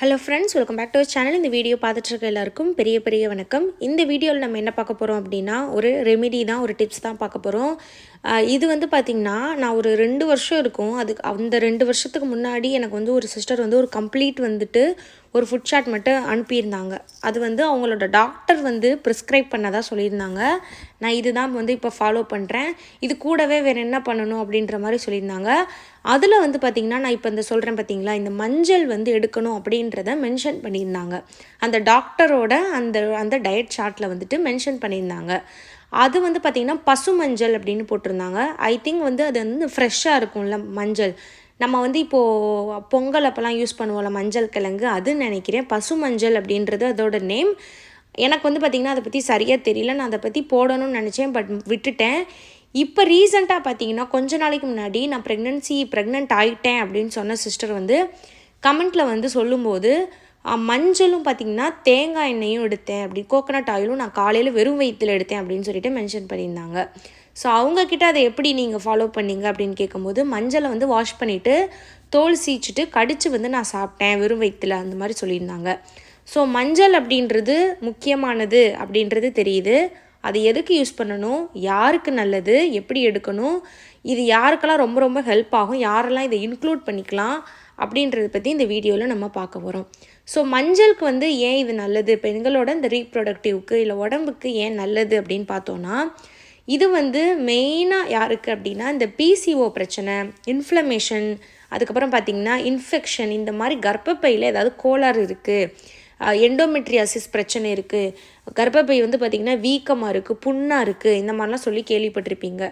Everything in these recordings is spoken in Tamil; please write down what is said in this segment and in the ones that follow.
Hello friends welcome back to channel இந்த வீடியோ பார்த்துட்டு இருக்க எல்லாருக்கும் பெரிய பெரிய வணக்கம். இந்த வீடியோவில் நம்ம என்ன பார்க்க போகிறோம் அப்படின்னா ஒரு ரெமிடி தான் ஒரு டிப்ஸ் தான் பார்க்க போகிறோம் இது வந்து பார்த்திங்கன்னா நான் ஒரு ரெண்டு வருஷம் இருக்கும். அதுக்கு அந்த ரெண்டு வருஷத்துக்கு முன்னாடி எனக்கு வந்து ஒரு சிஸ்டர் வந்து ஒரு கம்ப்ளீட் வந்துட்டு ஒரு ஃபுட் ஷாட் மட்டும் அனுப்பியிருந்தாங்க. அது வந்து அவங்களோட டாக்டர் வந்து ப்ரிஸ்கிரைப் பண்ணதாக சொல்லியிருந்தாங்க. நான் இதுதான் வந்து இப்போ ஃபாலோ பண்ணுறேன் இது கூடவே வேறு என்ன பண்ணணும் அப்படின்ற மாதிரி சொல்லியிருந்தாங்க. அதில் வந்து பார்த்திங்கன்னா நான் இப்போ இந்த சொல்கிறேன் பார்த்தீங்களா இந்த மஞ்சள் வந்து எடுக்கணும் அப்படின்றத மென்ஷன் பண்ணியிருந்தாங்க. அந்த டாக்டரோட அந்த அந்த டயட் சார்ட்டில் வந்துட்டு மென்ஷன் பண்ணியிருந்தாங்க. அது வந்து பார்த்திங்கன்னா பசு மஞ்சள் அப்படின்னு போட்டிருந்தாங்க. ஐ திங்க் வந்து அது வந்து ஃப்ரெஷ்ஷாக இருக்கும்ல மஞ்சள். நம்ம வந்து இப்போது பொங்கல் அப்போல்லாம் யூஸ் பண்ணுவோம்ல மஞ்சள் கிழங்கு அதுன்னு நினைக்கிறேன். பசு மஞ்சள் அப்படின்றது அதோட நேம் எனக்கு வந்து பார்த்திங்கன்னா அதை பற்றி சரியாக தெரியல. நான் அதை பற்றி போடணும்னு நினச்சேன் பட் விட்டுட்டேன். இப்போ ரீசெண்டாக பார்த்தீங்கன்னா கொஞ்ச நாளைக்கு முன்னாடி நான் ப்ரெக்னென்சி ப்ரெக்னென்ட் ஆகிட்டேன் அப்படின்னு சொன்ன சிஸ்டர் வந்து கமெண்ட்டில் வந்து சொல்லும்போது மஞ்சளும் பார்த்திங்கன்னா தேங்காய் எண்ணெயும் எடுத்தேன். அப்படி கோகனட் ஆயிலும் நான் காலையில் வெறும் வயிற்றில் எடுத்தேன் அப்படின்னு சொல்லிட்டு மென்ஷன் பண்ணியிருந்தாங்க. ஸோ அவங்கக்கிட்ட அதை எப்படி நீங்கள் ஃபாலோ பண்ணீங்க அப்படின்னு கேட்கும்போது மஞ்சளை வந்து வாஷ் பண்ணிவிட்டு தோல் சீச்சிட்டு கடித்து வந்து நான் சாப்பிட்டேன். வெறும் வயிற்றில் அந்த மாதிரி சொல்லியிருந்தாங்க. ஸோ மஞ்சள் அப்படின்றது முக்கியமானது அப்படின்றது தெரியுது. அது எதுக்கு யூஸ் பண்ணணும்? யாருக்கு நல்லது? எப்படி எடுக்கணும்? இது யாருக்கெல்லாம் ரொம்ப ரொம்ப ஹெல்ப் ஆகும்? யாரெல்லாம் இதை இன்க்ளூட் பண்ணிக்கலாம்? அப்படின்றத பற்றி இந்த வீடியோவில் நம்ம பார்க்க போகிறோம் ஸோ மஞ்சளுக்கு வந்து ஏன் இது நல்லது? பெண்களோட இந்த ரீப்ரொடக்டிவ்க்கு இல்லை உடம்புக்கு ஏன் நல்லது அப்படின்னு பார்த்தோன்னா இது வந்து மெயினாக யாருக்கு அப்படின்னா இந்த பிசிஓ பிரச்சனை இன்ஃப்ளமேஷன் அதுக்கப்புறம் பார்த்திங்கன்னா இன்ஃபெக்ஷன் இந்த மாதிரி கர்ப்பப்பையில் ஏதாவது கோளாறு இருக்குது எண்டோமெட்ரியாசிஸ் பிரச்சனை இருக்குது கர்ப்பப்பை வந்து பார்த்திங்கன்னா வீக்கமாக இருக்குது புண்ணாக இருக்குது இந்த மாதிரிலாம் சொல்லி கேள்விப்பட்டிருப்பீங்க.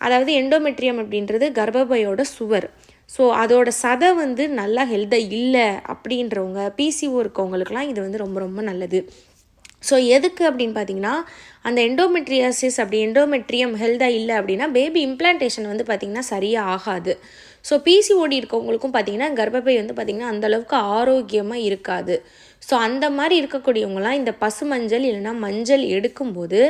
அதாவது எண்டோமெட்ரியம் அப்படின்றது கர்ப்பப்பையோட சுவர். ஸோ அதோட சதை வந்து நல்லா ஹெல்த்தாக இல்லை அப்படின்றவங்க பிசிஓ இருக்கவங்களுக்குலாம் இது வந்து ரொம்ப ரொம்ப நல்லது. ஸோ எதுக்கு அப்படின்னு பார்த்தீங்கன்னா அந்த எண்டோமெட்ரியாசிஸ் அப்படி எண்டோமெட்ரியம் ஹெல்த்தாக இல்லை அப்படின்னா பேபி இம்ப்ளான்டேஷன் வந்து பார்த்திங்கன்னா சரியாக ஆகாது. ஸோ பிசிஓடி இருக்கவங்களுக்கும் பார்த்திங்கன்னா கர்ப்பப்பை வந்து பார்த்திங்கன்னா அந்தளவுக்கு ஆரோக்கியமாக இருக்காது. ஸோ அந்த மாதிரி இருக்கக்கூடியவங்களாம் இந்த பசு மஞ்சள் இல்லைனா மஞ்சள் எடுக்கும்போது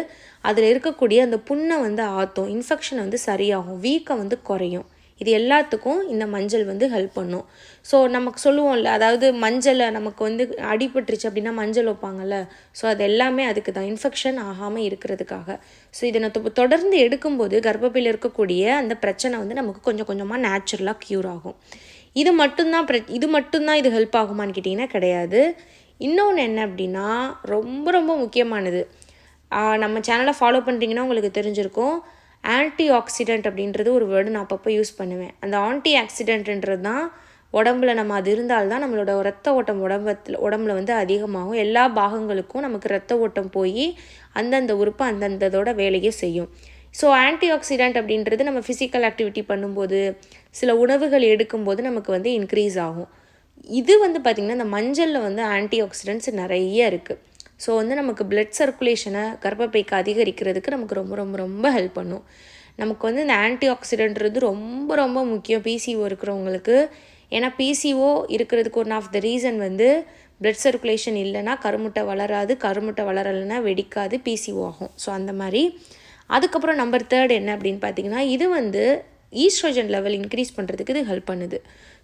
அதில் இருக்கக்கூடிய அந்த புண்ணை வந்து ஆற்றும் இன்ஃபெக்ஷன் வந்து சரியாகும் வீக்கம் வந்து குறையும். இது எல்லாத்துக்கும் இந்த மஞ்சள் வந்து ஹெல்ப் பண்ணும். ஸோ நமக்கு சொல்லுவோம்ல அதாவது மஞ்சளை நமக்கு வந்து அடிபட்டுருச்சு அப்படின்னா மஞ்சள் வைப்பாங்கல்ல ஸோ அது எல்லாமே அதுக்கு தான் இன்ஃபெக்ஷன் ஆகாமல் இருக்கிறதுக்காக. ஸோ இதை நான் தொடர்ந்து எடுக்கும்போது கர்ப்பப்பையில் இருக்கக்கூடிய அந்த பிரச்சனை வந்து நமக்கு கொஞ்சம் கொஞ்சமாக நேச்சுரலாக க்யூர் ஆகும். இது மட்டும்தான் பிர இது மட்டும்தான் இது ஹெல்ப் ஆகுமான்னு கேட்டிங்கன்னா கிடையாது. இன்னொன்று என்ன அப்படின்னா ரொம்ப ரொம்ப முக்கியமானது. நம்ம சேனலை ஃபாலோ பண்ணுறீங்கன்னா உங்களுக்கு தெரிஞ்சிருக்கும். ஆன்டி ஆக்சிடென்ட் அப்படின்றது ஒரு வேர்டு நான் அப்பப்போ யூஸ் பண்ணுவேன். அந்த ஆன்டி ஆக்சிடென்ட்ன்றது தான் உடம்புல நம்ம அது இருந்தால்தான் நம்மளோட ரத்த ஓட்டம் உடம்பத்தில் உடம்புல வந்து அதிகமாகும். எல்லா பாகங்களுக்கும் நமக்கு ரத்த ஓட்டம் போய் அந்தந்த உறுப்பு அந்தந்ததோட வேலையை செய்யும். ஸோ ஆன்டி ஆக்சிடென்ட் அப்படின்றது நம்ம ஃபிசிக்கல் ஆக்டிவிட்டி பண்ணும்போது சில உணவுகள் எடுக்கும்போது நமக்கு வந்து இன்க்ரீஸ் ஆகும். இது வந்து பார்த்திங்கன்னா இந்த மஞ்சளில் வந்து ஆன்டி ஆக்சிடென்ட்ஸ் நிறைய இருக்குது ஸோ வந்து நமக்கு பிளட் சர்க்குலேஷனை கர்ப்பப்பைக்கு அதிகரிக்கிறதுக்கு நமக்கு ரொம்ப ரொம்ப ரொம்ப ஹெல்ப் பண்ணும். நமக்கு வந்து இந்த ஆன்டி ஆக்சிடென்ட்றது ரொம்ப ரொம்ப முக்கியம் பிசிஓ இருக்கிறவங்களுக்கு. ஏன்னா பிசிஓ இருக்கிறதுக்கு ஒன் ஆஃப் த ரீசன் வந்து பிளட் சர்க்குலேஷன் இல்லைன்னா கருமுட்டை வளராது கருமுட்டை வளரலைன்னா வெடிக்காது பிசிஓ ஆகும். ஸோ அந்த மாதிரி. அதுக்கப்புறம் நம்பர் தேர்ட் என்ன அப்படின்னு பார்த்தீங்கன்னா இது வந்து ஈஸ்ட்ரோஜன் லெவல் இன்க்ரீஸ் பண்ணுறதுக்கு இது ஹெல்ப் பண்ணுது.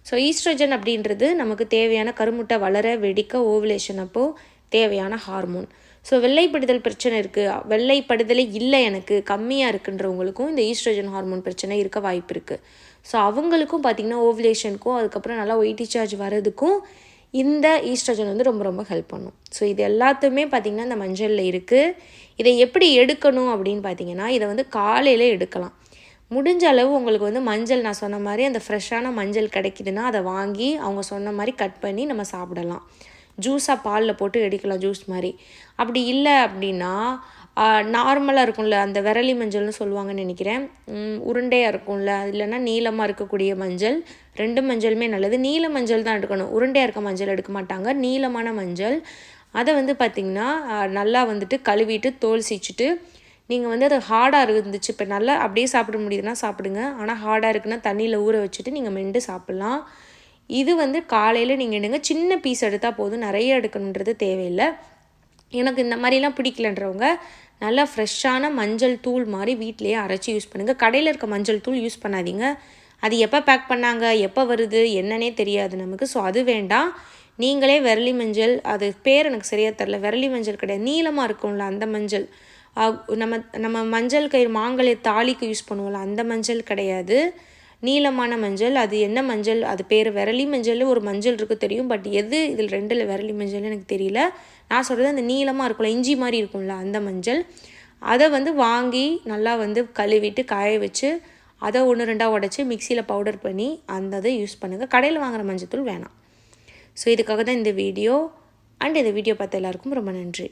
ஸோ ஈஸ்ட்ரோஜன் அப்படின்றது நமக்கு தேவையான கருமுட்டை வளர வெடிக்க ஓவுலேஷன் அப்போது தேவையான ஹார்மோன் ஸோ வெள்ளைப்படுதல் பிரச்சனை இருக்குது வெள்ளைப்படுதலே இல்லை எனக்கு. கம்மியாக இருக்குன்றவங்களுக்கும் இந்த ஈஸ்ட்ரோஜன் ஹார்மோன் பிரச்சனை இருக்க வாய்ப்பு இருக்குது ஸோ அவங்களுக்கும் பார்த்திங்கன்னா ஓவிலேஷனுக்கும் அதுக்கப்புறம் நல்லா ஒயிட்டி சார்ஜ் வரதுக்கும் இந்த ஈஸ்ட்ரோஜன் வந்து ரொம்ப ரொம்ப ஹெல்ப் பண்ணும். ஸோ இது எல்லாத்துமே பார்த்திங்கன்னா இந்த மஞ்சளில் இருக்குது இதை எப்படி எடுக்கணும் அப்படின்னு பார்த்தீங்கன்னா இதை வந்து காலையில் எடுக்கலாம். முடிஞ்ச அளவு உங்களுக்கு வந்து மஞ்சள் நான் சொன்ன மாதிரி அந்த ஃப்ரெஷ்ஷான மஞ்சள் கிடைக்குதுன்னா அதை வாங்கி அவங்க சொன்ன மாதிரி கட் பண்ணி நம்ம சாப்பிடலாம். ஜூஸாக பாலில் போட்டு எடுக்கலாம் ஜூஸ் மாதிரி. அப்படி இல்லை அப்படின்னா நார்மலாக இருக்கும்ல அந்த விரலி மஞ்சள்னு சொல்லுவாங்கன்னு நினைக்கிறேன். உருண்டையாக இருக்கும்ல இல்லைன்னா நீளமாக இருக்கக்கூடிய மஞ்சள். ரெண்டு மஞ்சளுமே நல்லது. நீல மஞ்சள் தான் எடுக்கணும். உருண்டையாக இருக்க மஞ்சள் எடுக்க மாட்டாங்க. நீளமான மஞ்சள். அதை வந்து பார்த்திங்கன்னா நல்லா வந்துட்டு கழுவிட்டு தோல் சீச்சிட்டு நீங்கள் வந்து அது ஹார்டாக இருந்துச்சு இப்போ நல்லா அப்படியே சாப்பிட முடியுதுன்னா சாப்பிடுங்க. ஆனால் ஹார்டாக இருக்குன்னா தண்ணியில் ஊற வச்சுட்டு நீங்கள் மெண்டு சாப்பிட்லாம். இது வந்து காலையில் நீங்கள் எடுங்க. சின்ன பீஸ் எடுத்தால் போதும். நிறைய எடுக்கணுன்றது தேவையில்லை. எனக்கு இந்த மாதிரிலாம் பிடிக்கலன்றவங்க நல்லா ஃப்ரெஷ்ஷான மஞ்சள் தூள் மாதிரி வீட்லேயே அரைச்சி யூஸ் பண்ணுங்கள் கடையில் இருக்க மஞ்சள் தூள் யூஸ் பண்ணாதீங்க. அது எப்போ பேக் பண்ணாங்க எப்போ வருது என்னன்னே தெரியாது நமக்கு. ஸோ அது வேண்டாம். நீங்களே விரலி மஞ்சள் அது பேர் எனக்கு சரியாக தெரில விரலி மஞ்சள் கிடையாது. நீளமாக இருக்கும்ல அந்த மஞ்சள். நம்ம நம்ம மஞ்சள் கயிறு மாங்கலை தாலிக்கு யூஸ் பண்ணுவோம்ல அந்த மஞ்சள் கிடையாது. நீளமான மஞ்சள் அது என்ன மஞ்சள் அது பேர் விரலி மஞ்சள் ஒரு மஞ்சள் இருக்குது தெரியும் பட் எது இதில் ரெண்டில் விரலி மஞ்சள்னு எனக்கு தெரியல. நான் சொல்கிறது அந்த நீளமாக இருக்கும்ல இஞ்சி மாதிரி இருக்கும்ல அந்த மஞ்சள். அதை வந்து வாங்கி நல்லா வந்து கழுவிட்டு காய வச்சு அதை ஒன்று ரெண்டாக உடச்சி மிக்சியில் பவுடர் பண்ணி அந்த இதை யூஸ் பண்ணுங்கள் கடையில் வாங்குகிற மஞ்சத்தூள் வேணாம். ஸோ இதுக்காக தான் இந்த வீடியோ அண்ட் இந்த வீடியோ பார்த்த எல்லாருக்கும் ரொம்ப நன்றி.